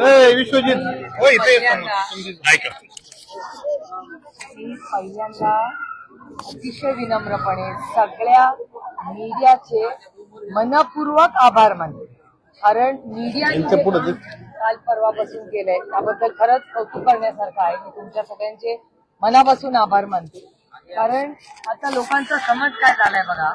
ए, विश्वजित. हो इथे. ऐका. पहिल्यांदा अतिशय विनम्रपणे सगळ्या मीडियाचे मनपूर्वक आभार मानते. कारण काम काल परवापासून केलंय. त्याबद्दल खरंच कौतुक करण्यासारखं आहे. मी तुमच्या सगळ्यांचे मनापासून आभार मानते. कारण आता लोकांचा समज काय झालाय बघा?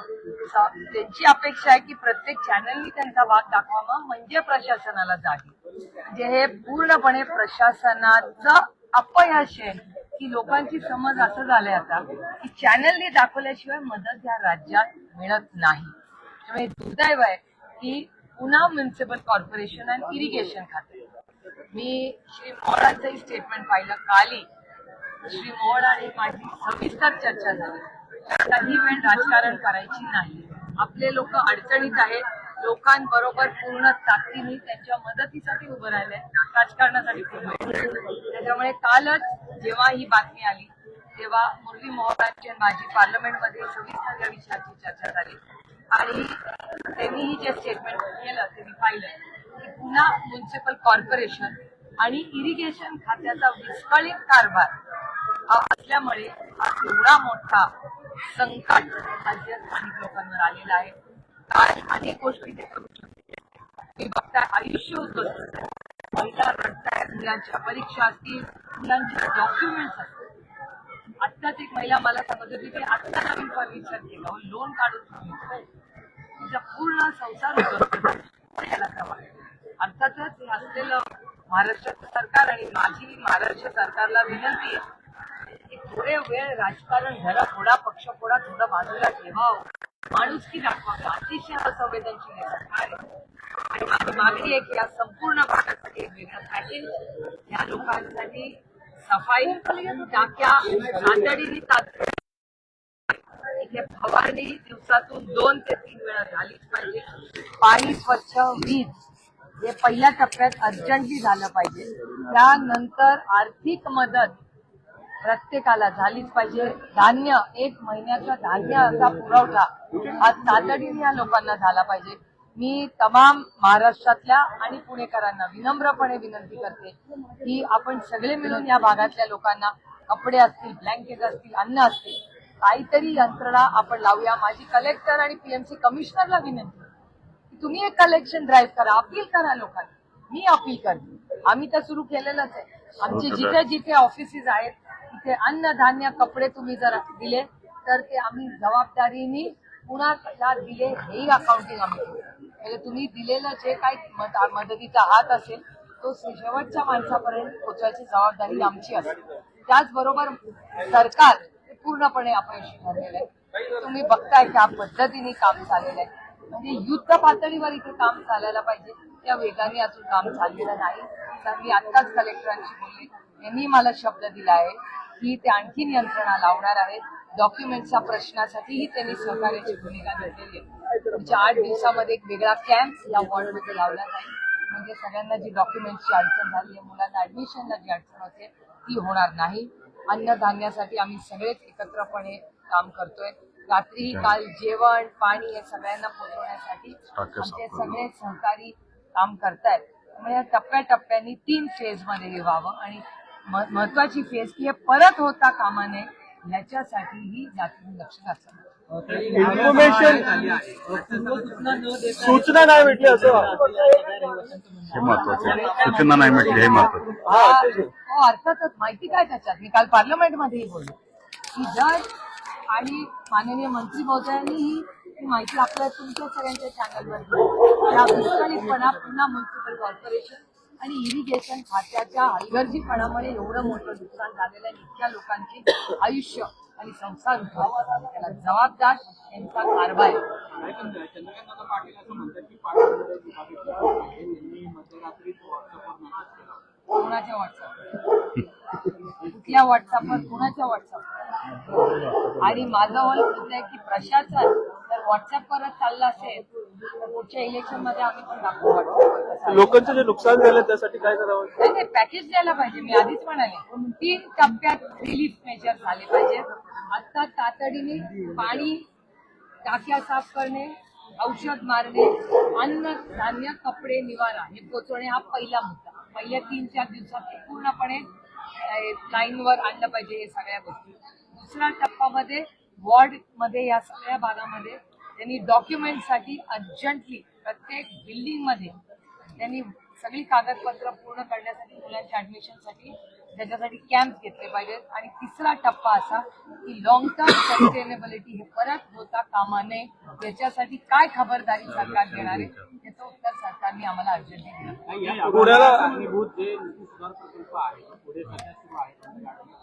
त्यांची अपेक्षा आहे की प्रत्येक चॅनलनी त्यांचा भाग दाखवावा म्हणजे प्रशासनाला जागे. म्हणजे हे पूर्णपणे प्रशासनाचं अपयश आहे की लोकांची समज असं झालंय आता की चॅनलनी दाखवल्याशिवाय मदत या राज्यात मिळत नाही. त्यामुळे दुर्दैव आहे की पुन्हा म्युन्सिपल कॉर्पोरेशन आणि इरिगेशन खाते. मी श्री मोहळांचंही स्टेटमेंट पाहिलं काली. श्री मोहन आणि माझी सविस्तर चर्चा झाली. काही वेळ राजकारण करायची नाही. आपले लोक अडचणीत आहेत. लोकांबरोबर पूर्ण ताकदीने त्यांच्या मदतीसाठी उभं राहिले राजकारणासाठी त्याच्यामुळे कालच जेव्हा ही बातमी आली तेव्हा मुरली मोहरांची माझी पार्लमेंटमध्ये सविस्तर या विषयाची चर्चा झाली. आणि त्यांनीही जे स्टेटमेंट केलं ते मी पाहिलं की पुन्हा म्युन्सिपल कॉर्पोरेशन आणि इरिगेशन खात्याचा विस्कळीत कारभार हा असल्यामुळे हा एवढा मोठा संकट राज्य स्थानिक लोकांवर आलेला आहे. काय अनेक गोष्टी ते करू शकते बघताय आयुष्य होतं. महिला रडताय मुलांच्या परीक्षा असतील मुलांचे डॉक्युमेंट्स असतील. आत्ताच एक महिला मला सांगत होती की आत्ता नवीन फर्निचर केलं. लोन काढून ठेवलं. तिचा पूर्ण संसार होतो. याला हवा अर्थातच हे असलेलं महाराष्ट्र सरकार आणि माझी महाराष्ट्र सरकारला विनंती आहे थोडे वेळ राजकारण घरा थोडा पक्ष थोडा थोडं बाजूला ठेवावं माणुसकी दाखवा अतिशय असंवेदनशील आहे. आणि माझी मागणी आहे की या संपूर्ण भागासाठी वेगळं पॅकेज या लोकांसाठी सफाई टाक्या तातडीने तातडीने इथे फवारणी दिवसातून दोन ते तीन वेळा झालीच पाहिजे. पाणी स्वच्छ वीज हे पहिल्या टप्प्यात अर्जंटली झालं पाहिजे. त्यानंतर आर्थिक मदत प्रत्येकाला झालीच पाहिजे. धान्य एक महिन्याचा धान्याचा पुरवठा हा तातडीने या लोकांना झाला पाहिजे. मी तमाम महाराष्ट्रातल्या आणि पुणेकरांना विनम्रपणे विनंती करते की आपण सगळे मिळून या भागातल्या लोकांना कपडे असतील ब्लँकेट असतील अन्न असतील काहीतरी यंत्रणा आपण लावूया. माझी कलेक्टर आणि पीएमसी कमिशनरला विनंती की तुम्ही एक कलेक्शन ड्राईव्ह करा अपील करा लोकांना. मी अपील करते. आम्ही तर सुरू केलेलंच आहे. आमचे जिथे जिथे ऑफिसेस आहेत ते अन्न धान्य कपडे तुम्ही जर दिले तर ते आम्ही जबाबदारीने पुन्हा दिले हेही अकाउंटिंग आम्ही म्हणजे तुम्ही दिलेलं जे काही मदतीचा हात असेल तो शेवटच्या माणसापर्यंत पोचवायची जबाबदारी आमची असते त्याचबरोबर सरकार हे पूर्णपणे अपयशी ठरलेलं आहे. तुम्ही बघताय त्या पद्धतीने काम चाललेलं आहे. म्हणजे युद्ध पातळीवर इथे काम चालायला पाहिजे त्या वेगाने अजून काम चाललेलं नाही. तर मी आत्ताच कलेक्टरांशी बोलले यांनी मला शब्द दिला आहे की ते आणखीन यंत्रणा लावणार आहेत डॉक्युमेंटच्या प्रश्नासाठीही त्यांनी सहकार्याची भूमिका घेतलेली आहे. पुढच्या आठ दिवसामध्ये एक वेगळा कॅम्प या वॉर्डमध्ये लावला जाईल. म्हणजे सगळ्यांना जी डॉक्युमेंटची अडचण झाली आहे मुलांना ऍडमिशनला जी अडचण होते ती होणार नाही. अन्नधान्यासाठी आम्ही सगळेच एकत्रपणे काम करतोय. रात्री काल जेवण पाणी हे सगळ्यांना पोहोचवण्यासाठी आमचे सगळे सहकारी काम करतायत. त्यामुळे या टप्प्याटप्प्याने तीन फेजमध्ये हे व्हावं आणि महत्वाची फेज की हे परत होता कामा नये याच्यासाठीही जातीने लक्ष घातलं. इन्फॉर्मेशन सूचना नाही भेटली असं हे महत्वाचं आहे. सूचना नाही मिळली हे महत्वाचं हा. हो अर्थातच माहिती काय त्याच्यात? मी काल पार्लमेंटमध्येही बोललो. की जर आणि माननीय मंत्री महोदयांनी ही ही माहिती आपल्या तुमच्या सगळ्यांच्या चॅनलवर. या विस्कळीतपणा पुन्हा म्युन्सिपल कॉर्पोरेशन आणि इरिगेशन खात्याच्या हलगर्जीपणामुळे एवढं मोठं नुकसान झालेलं आहे. इतक्या लोकांचे आयुष्य आणि संसार त्याला जबाबदार यांचा कारभार चंद्रकांत पाटील असं म्हणतात की व्हॉट्सअपवर कोणाच्या व्हॉट्सअप कुठल्या व्हॉट्सअपवर कुणाच्या व्हॉट्सअप आणि माझं होल म्हणत आहे की प्रशासन जर व्हॉट्सअपवरच चाललं असेल तर पुढच्या इलेक्शनमध्ये आम्ही पण दाखवू लोकांचं जे नुकसान झालं त्यासाठी काय करावं? नाही नाही पॅकेज द्यायला पाहिजे. मी आधीच म्हणाले तीन टप्प्यात रिलीफ मेजर झाले पाहिजे. आता तातडीने पाणी टाक्या साफ करणे औषध मारणे अन्न धान्य कपडे निवारा हे पोचवणे हा पहिला मुद्दा. पहिल्या तीन चार दिवसात पूर्णपणे लाईनवर आणलं पाहिजे हे सगळ्या गोष्टी. दुसऱ्या टप्प्यामध्ये वॉर्डमध्ये या सगळ्या भागामध्ये त्यांनी डॉक्युमेंटसाठी अर्जंटली प्रत्येक बिल्डिंगमध्ये त्यांनी सगळी कागदपत्र पूर्ण करण्यासाठी मुलांच्या ऍडमिशनसाठी त्याच्यासाठी कॅम्प घेतले पाहिजेत आणि तिसरा टप्पा असा की लॉंग टर्म सस्टेनेबिलिटी हे परत होता कामा नये याच्यासाठी काय खबरदारी सरकार घेणार आहे याचं उत्तर सरकारने आम्हाला अर्जंट दिलं पुढे आहे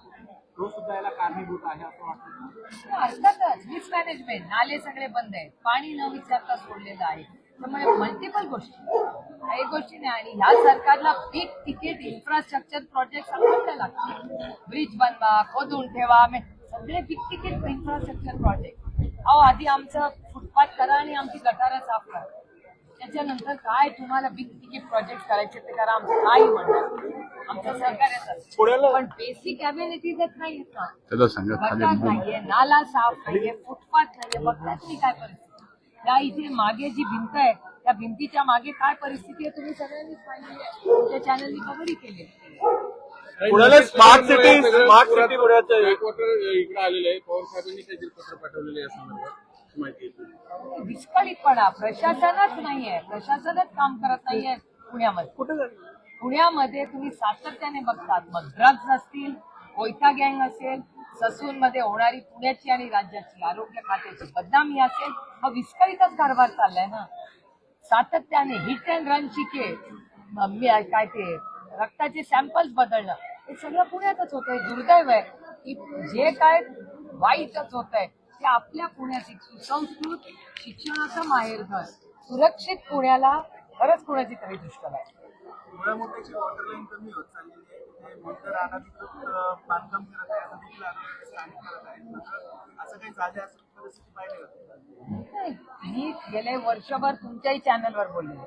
तो सुद्धा याला कारणीभूत आहे असं वाटतं अर्थातच मिसमॅनेजमेंट नाले सगळे बंद आहेत. पाणी न विचारता सोडलेलं आहे. त्यामुळे मल्टिपल गोष्टी. काही गोष्टी नाही. आणि ह्या सरकारला बिग तिकीट इन्फ्रास्ट्रक्चर प्रोजेक्ट सांगायला लागतील ब्रिज बनवा खोदून ठेवा सगळे बिग तिकीट इन्फ्रास्ट्रक्चर प्रोजेक्ट अहो आधी आमचं फुटपाथ करा आणि आमची गटारं साफ करा. त्याच्यानंतर काय तुम्हाला बिग तिकीट प्रोजेक्ट करायचे ते करा आमचं काही म्हणणं आमचं सहकार्याचं पण बेसिक अम्युनिटीजच नाही ना. नाहीये नाला साफ नाहीये फुटपाथ नाहीये. तुम्ही काय परिस्थिती त्या इथे मागे जी भिंत आहे त्या भिंतीच्या मागे काय परिस्थिती आहे तुम्ही सगळ्यांनीच पाहिली आहे. तुमच्या चॅनलनी कव्हरही केली पुण्याला स्मार्ट सिटी स्मार्ट सिटी पुण्याचं इकडे आलेले आहे. पवार साहेबांनी काहीतरी पत्र पाठवलेले आहे या संदर्भात. माहिती आहे विस्कळीतपणा. प्रशासनच नाहीये. प्रशासनच काम करत नाहीये पुण्यामध्ये. कुठे पुण्यामध्ये तुम्ही सातत्याने बघतात. मग ड्रग्ज असतील कोयता गँग असेल ससून मध्ये होणारी पुण्याची आणि राज्याची आरोग्य खात्याची बदनामी असेल हा विस्कळीतच कारभार चाललाय ना. सातत्याने हिट अँड रनची के म- मी- काय ते रक्ताचे सॅम्पल्स बदलणं हे सगळं पुण्यातच होत आहे दुर्दैव आहे. की जे काय वाईटच होत आहे ते आपल्या पुण्यात एक सुसंस्कृत शिक्षणाचं माहेरघर. सुरक्षित पुण्याला खरंच कुणाची तरी दुष्ट आहे. मोठ्याची वॉटर लाईन कमी होत चाललेली आहे. ते मोठं अनाधिकृत अं, बांधकाम करत आहे. असं देखील आरोग्य स्थानिक करत आहेत मात्र असं काही झाले असं परिस्थिती पाहिली होती. नाही, मी गेले वर्षभर तुमच्याही चॅनलवर बोलले.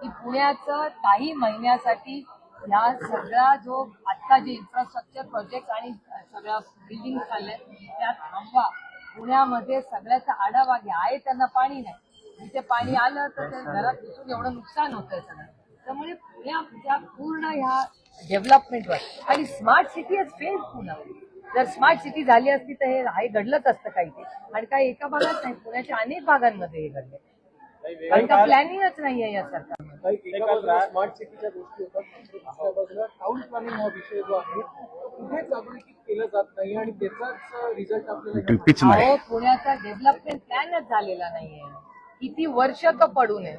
की पुण्याचं काही महिन्यासाठी ह्या सगळा जो आता जे इन्फ्रास्ट्रक्चर प्रोजेक्ट आणि सगळ्या बिल्डिंग चालल्या त्या थांबवा. पुण्यामध्ये सगळ्याचा आढावा घ्या आहे त्यांना पाणी नाही. जिथे पाणी आलं तर ते घरात घुसून एवढं नुकसान होतंय सगळं. त्यामुळे पुण्याच्या पूर्ण ह्या डेव्हलपमेंटवर आणि smart city is fail Pune. जर स्मार्ट सिटी झाली असती तर हे हे घडलंच असतं काही. ते आणि काही एका भागात नाही पुण्याच्या अनेक भागांमध्ये हे घडले कारण का प्लॅनिंगच नाहीये या सरकारमध्ये एका बाजूला स्मार्ट सिटीच्या गोष्टी होतात दुसऱ्या बाजूला टाउन प्लॅनिंग हा विषय जो आहे कुठेच अधोरेखित केलं जात नाही आणि त्याचाच रिझल्ट आपल्याला अहो पुण्याचा डेव्हलपमेंट प्लॅनच झालेला नाहीये. किती वर्ष तो पडून आहे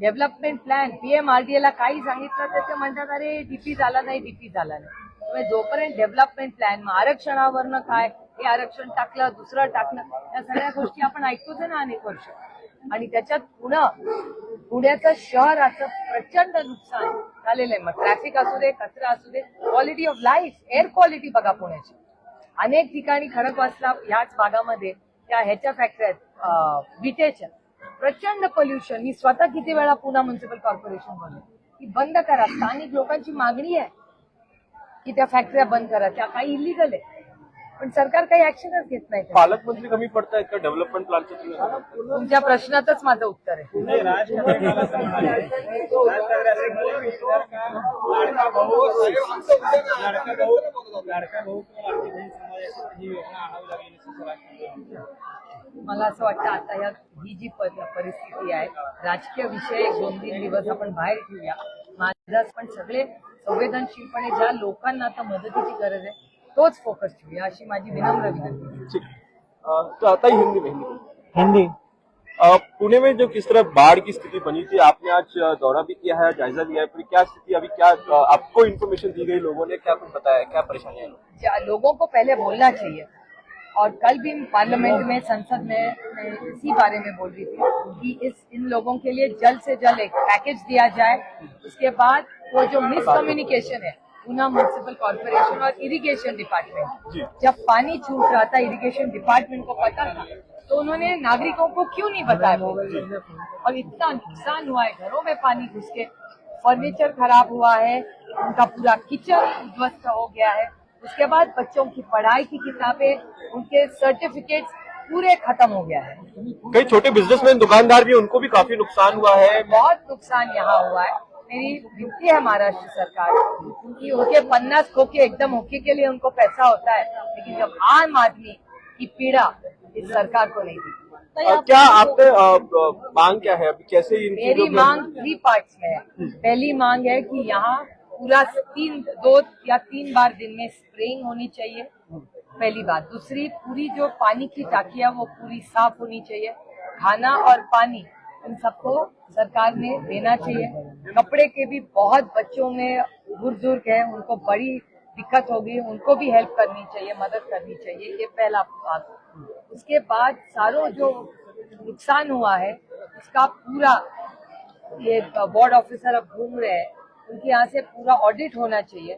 डेव्हलपमेंट प्लॅन पीएमआरडीए ला काही सांगितलं तर ते म्हणतात अरे डीपी झाला नाही डीपी झाला नाही. त्यामुळे जोपर्यंत डेव्हलपमेंट प्लॅन मग आरक्षणावरनं काय हे आरक्षण टाकलं दुसरं टाकलं या सगळ्या गोष्टी आपण ऐकतोच ना अनेक वर्ष. आणि त्याच्यात पुणे पुण्याचं शहराचं प्रचंड नुकसान झालेलं आहे. मग ट्रॅफिक असू दे कचरा असू दे quality of life air quality बघा पुण्याची. अनेक ठिकाणी खडकवासला ह्याच भागामध्ये त्या ह्याच्या फॅक्टरी आहेत विटेच्या. प्रचंड पोल्युशन मी स्वतः किती वेळा पुन्हा म्युन्सिपल कॉर्पोरेशन बोलले की बंद करा. स्थानिक लोकांची मागणी आहे की त्या फॅक्टऱ्या बंद करा. त्या काही इलिगल आहे. पण सरकार काही ऍक्शनच घेत नाही. पालकमंत्री कमी पडतायत का डेव्हलपमेंट तुलनेत तुमच्या प्रश्नातच माझं उत्तर आहे ही. मला असं वाटतं आता या ही जी परिस्थिती आहे राजकीय विषय दोन तीन दिवस आपण बाहेर ठेवूया माझा पण सगळे संवेदनशीलपणे ज्या लोकांना आता मदतीची गरज आहे तोच फोकस ठेवूया अशी माझी विनम्र विनंती. तो आता ही हिंदी में हिंदी. हिंदी पुणे में जो किस तरह बाढ़ की स्थिति बनी थी आपने आज दौरा भी किया है जायजा लिया है फिर क्या स्थिति अभी क्या आपको इन्फॉर्मेशन दी गई लोगों ने? क्या कुछ बताया क्या परेशानियाँ हैं? लोगों को पहले बोलना चाहिए। और कल भी पार्लियामेंट में संसद में मैं इसी बारे में बोल रही थी कि इस इन लोगों के लिए जल्द से जल्द एक पैकेज दिया जाए। उसके बाद वो जो मिसकम्युनिकेशन है पूना म्यूनिसिपल कॉर्पोरेशन और इरिगेशन डिपार्टमेंट जब पानी छूट रहा था इरिगेशन डिपार्टमेंट को पता था तो उन्होंने नागरिकों को क्यों नहीं बताया? और इतना नुकसान हुआ है घरों में पानी घुस के। फर्नीचर खराब हुआ है उनका पूरा किचन उध्वस्त हो गया है। उसके बाद बच्चों की पढ़ाई की किताबें उनके सर्टिफिकेट पूरे खत्म हो गया है। कई छोटे बिजनेसमैन दुकानदार भी उनको भी काफ़ी नुकसान हुआ है। बहुत नुकसान यहाँ हुआ है। मेरी विनती है महाराष्ट्र सरकार कि। उनके पन्नास खोके एकदम होके के लिए उनको पैसा होता है। लेकिन जब आम आदमी की पीड़ा इस सरकार को नहीं दी क्या आपने मांग क्या है? अभी कैसे इन मेरी मांग थ्री पार्ट है। पहली मांग है कि यहाँ पूरा तीन दो या तीन बार दिन में स्प्रेइंग होनी चाहिए। पहली बात। दूसरी पूरी जो पानी की टाकी है वो पूरी साफ़ होनी चाहिए। खाना और पानी इन सबको सरकार ने देना चाहिए। कपड़े के भी बहुत बच्चों में बुज़ुर्ग है उनको बड़ी दिक्कत होगी उनको भी हेल्प करनी चाहिए मदद करनी चाहिए ये पहला बात। उसके बाद सारों जो नुकसान हुआ है उसका पूरा ये वार्ड ऑफिसर अब घूम रहे हैं उनके यहाँ से पूरा ऑडिट होना चाहिए।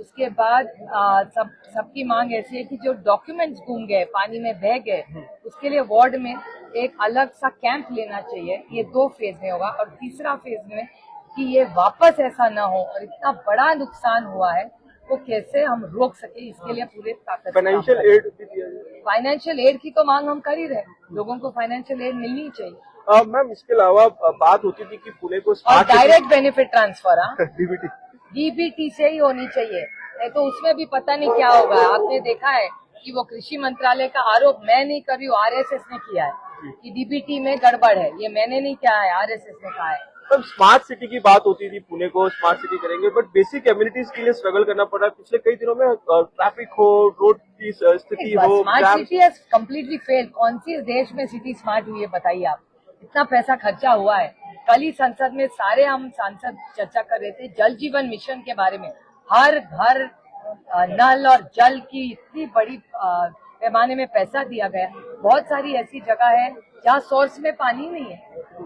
उसके बाद आ, सब सबकी मांग ऐसी है कि जो डॉक्यूमेंट्स घूम गए पानी में बह गए उसके लिए वार्ड में एक अलग सा कैंप लेना चाहिए। ये दो फ़ेज़ में होगा और तीसरा फ़ेज़ में कि ये वापस ऐसा ना हो और इतना बड़ा नुकसान हुआ है वो कैसे हम रोक सके? इसके लिए पूरे ताकत फाइनेंशियल। एड फाइनेंशियल एड की तो मांग हम कर ही रहे। लोगों को फाइनेंशियल एड मिलनी चाहिए। मैम इसके अलावा बात होती थी कि पुणे को और डायरेक्ट बेनिफिट ट्रांसफ़र हाँ? डीबीटी डीबीटी से ही होनी चाहिए। नहीं तो उसमें भी पता नहीं क्या होगा। आपने देखा है कि वो कृषि मंत्रालय का आरोप मैं नहीं कर रही हूँ आरएसएस ने किया है। कि डीबीटी में गड़बड़ है। ये मैंने नहीं किया है आरएसएस ने कहा है। तब स्मार्ट सिटी की बात होती थी पुणे को स्मार्ट सिटी करेंगे बट बेसिक कम्युनिटीज के लिए स्ट्रगल करना पड़। रहा है पिछले कई दिनों में ट्रैफ़िक हो रोड की स्थिति हो स्मार्ट सिटी कम्प्लीटली फेल कौन सी देश में सिटी स्मार्ट हुई है बताइए आप। इतना पैसा खर्चा हुआ है। कल ही संसद में सारे हम सांसद चर्चा कर रहे थे जल जीवन मिशन के बारे में। हर घर नल और जल की इतनी बड़ी पैमाने में पैसा दिया गया। बहुत सारी ऐसी जगह है जहाँ सोर्स में पानी नहीं है।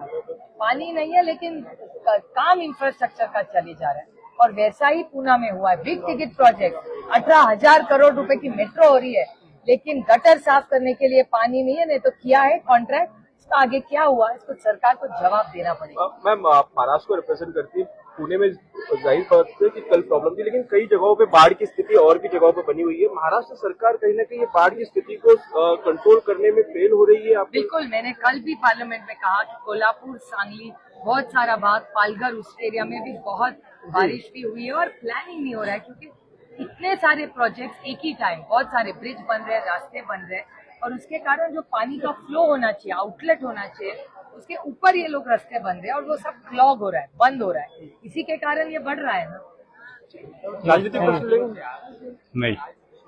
पानी नहीं है, लेकिन काम इंफ्रास्ट्रक्चर का चले जा रहा है। और वैसा ही पूना में हुआ है। बिग टिकट प्रोजेक्ट अठारह हज़ार करोड़ रुपए की मेट्रो हो रही है। लेकिन गटर साफ़ करने के लिए पानी नहीं है, नहीं तो किया है कॉन्ट्रैक्ट इसका आगे क्या हुआ? इसको सरकार को जवाब देना पड़ेगा। मैम, आप महाराष्ट्र को रिप्रेजेंट करती हैं? पुणे में ज़ाहिर बात है कि कल प्रॉब्लम थी लेकिन कई जगहों पे बाढ़ की स्थिति और भी जगहों पे बनी हुई है। महाराष्ट्र सरकार कहीं ना कहीं ये बाढ़ की स्थिति को कंट्रोल करने में फेल हो रही है। आप बिल्कुल मैंने कल भी पार्लियामेंट में कहा कि कोल्हापुर सांगली बहुत सारा भाग पालघर उस एरिया में भी बहुत बारिश भी हुई है और प्लानिंग नहीं हो रहा है क्योंकि इतने सारे प्रोजेक्ट्स एक ही टाइम बहुत सारे ब्रिज बन रहे हैं रास्ते बन रहे हैं और उसके कारण जो पानी का फ्लो होना चाहिए आउटलेट होना चाहिए उसके ऊपर ये लोग रास्ते बन रहे हैं और वो सब क्लॉग हो रहा है बंद हो रहा है। इसी के कारण ये बढ़ रहा है ना। राजनीतिक प्रश्न लेंगे? नाही।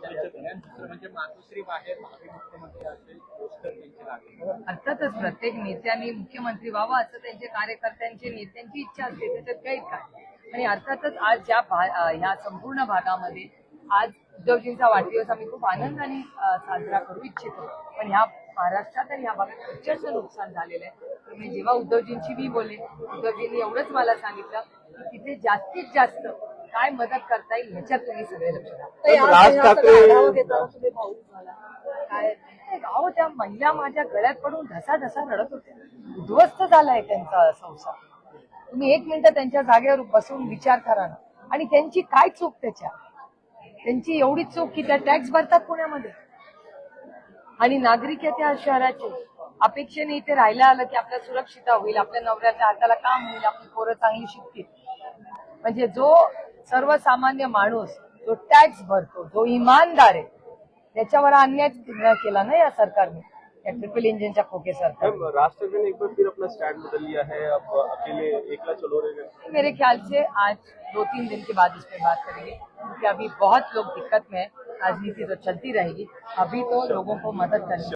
दुसरं म्हणजे मातोश्री बाहेर भावी मुख्यमंत्री असेल पोस्टर त्यांचे लागले अर्थातच प्रत्येक नेत्याने मुख्यमंत्री व्हावा असं त्यांचे कार्यकर्त्यांची नेत्यांची इच्छा असते त्याच्यात काही काय आणि अर्थातच आज ज्या ह्या संपूर्ण भागामध्ये आज उद्धवजींचा वाढदिवस आम्ही खूप आनंदाने साजरा करू इच्छितो. पण ह्या महाराष्ट्रात आणि ह्या भागात प्रचंड नुकसान झालेलं आहे? तर मी जेव्हा उद्धवजींशी बी बोले उद्धवजींनी एवढंच मला सांगितलं की तिथे जास्तीत जास्त काय मदत करता येईल ह्याच्यात तुम्ही सगळे लक्ष द्या. राज ठाकरे काय? अहो त्या महिला माझ्या गळ्यात पडून ढसा ढसा रडत होत्या. उद्ध्वस्त झालाय त्यांचा संसार. तुम्ही एक मिनिट त्यांच्या जागेवर बसून विचार करा ना. आणि त्यांची काय चूक त्याच्या? त्यांची एवढी चूक की त्या टॅक्स भरतात पुण्यामध्ये. आणि नागरिक आहे त्या शहराचे. अपेक्षेने इथे राहायला आलं की आपल्या सुरक्षिता होईल आपल्या नवऱ्याच्या हाताला काम होईल आपली पोरं चांगली शिकतील. म्हणजे जो सर्वसामान्य माणूस जो टॅक्स भरतो जो इमानदार आहे त्याच्यावर अन्याय केला ना या सरकारने? या ट्रिपल इंजिनच्या खोके सरकार मैम राज ठाकरे ने एक बार फिर अपना स्टैंड बदल लिया है अब अकेले एकला चलो रहे मेरे ख्याल से आज दो तीन दिन के बाद इस पे बात करेंगे क्योंकि अभी बहुत लोग दिक्कत में हैं। राजनीति तो चलती रहेगी अभी तो लोगों को मदद करनी